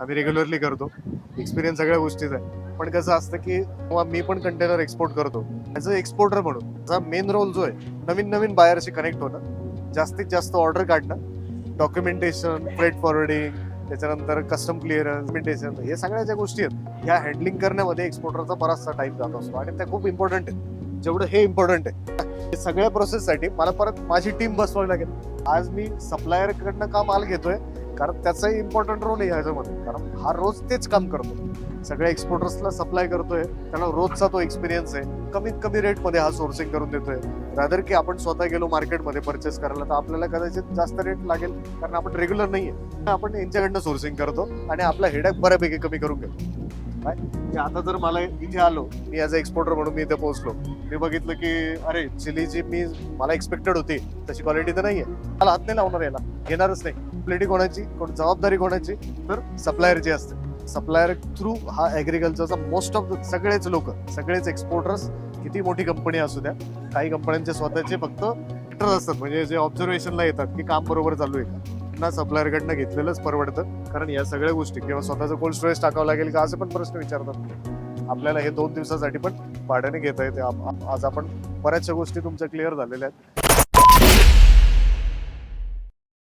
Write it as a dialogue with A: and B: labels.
A: आम्ही रेग्युलरली करतो. एक्सपिरियन्स सगळ्या गोष्टीचा आहे. पण कसं असतं की मी पण कंटेनर एक्सपोर्ट करतो. ॲज अ एक्सपोर्टर म्हणून माझा मेन रोल जो आहे नवीन नवीन बायरशी कनेक्ट होणं जास्तीत जास्त ऑर्डर काढणं डॉक्युमेंटेशन फ्रेट फॉरवर्डिंग त्याच्यानंतर कस्टम क्लिअरन्स डॉक्युमेंटेशन हे सगळ्या ज्या गोष्टी आहेत ह्या हँडलिंग करण्यामध्ये एक्सपोर्टरचा बराचसा टाईम जात असतो. आणि त्या खूप इम्पॉर्टंट आहे जेवढं हे इम्पॉर्टंट आहे. हे सगळ्या प्रोसेससाठी मला परत माझी टीम बसवावी लागेल. आज मी सप्लायरकडनं का माल घेतोय कारण त्याचाही इम्पॉर्टंट रोल आहे ह्याच्यामध्ये. कारण हा रोज तेच काम करतो. सगळ्या एक्सपोर्टर्सला सप्लाय करतोय. त्यांना रोजचा तो एक्सपिरियन्स आहे. कमीत कमी रेटमध्ये हा सोर्सिंग करून देतोय. रादर की आपण स्वतः गेलो मार्केटमध्ये परचेस करायला तर आपल्याला कदाचित जास्त रेट लागेल. कारण आपण रेग्युलर नाही आहे आपण यांच्याकडनं सोर्सिंग करतो आणि आपला हेडॅक बऱ्यापैकी कमी करून घेतो. की आता जर मला इथे आलो मी ॲज अ एक्सपोर्टर म्हणून मी इथे पोहोचलो मी बघितलं की अरे चिली जी मी मला एक्सपेक्टेड होती तशी क्वालिटी तर नाही आहे मला हात नाही लावणार याला घेणारच नाही. क्वालिटी कोणाची कोण जबाबदारी कोणाची? तर सप्लायरची असते. सप्लायर थ्रू हा ॲग्रिकल्चरचा मोस्ट ऑफ सगळेच लोक सगळेच एक्सपोर्टर्स किती मोठी कंपनी असू द्या काही कंपन्यांचे स्वतःचे फक्त असतात. म्हणजे जे ऑब्झर्वेशनला येतात की काम बरोबर चालू आहे का? त्यांना सप्लायरकडनं घेतलेलंच परवडतं. कारण या सगळ्या गोष्टी किंवा स्वतःचं कोल्ड स्टोरेज टाकावं लागेल का असे पण प्रश्न विचारतात. आपल्याला हे दोन दिवसासाठी पण भाड्याने घेता येते. आज आपण बऱ्याचशा गोष्टी तुमच्या क्लिअर झालेल्या आहेत.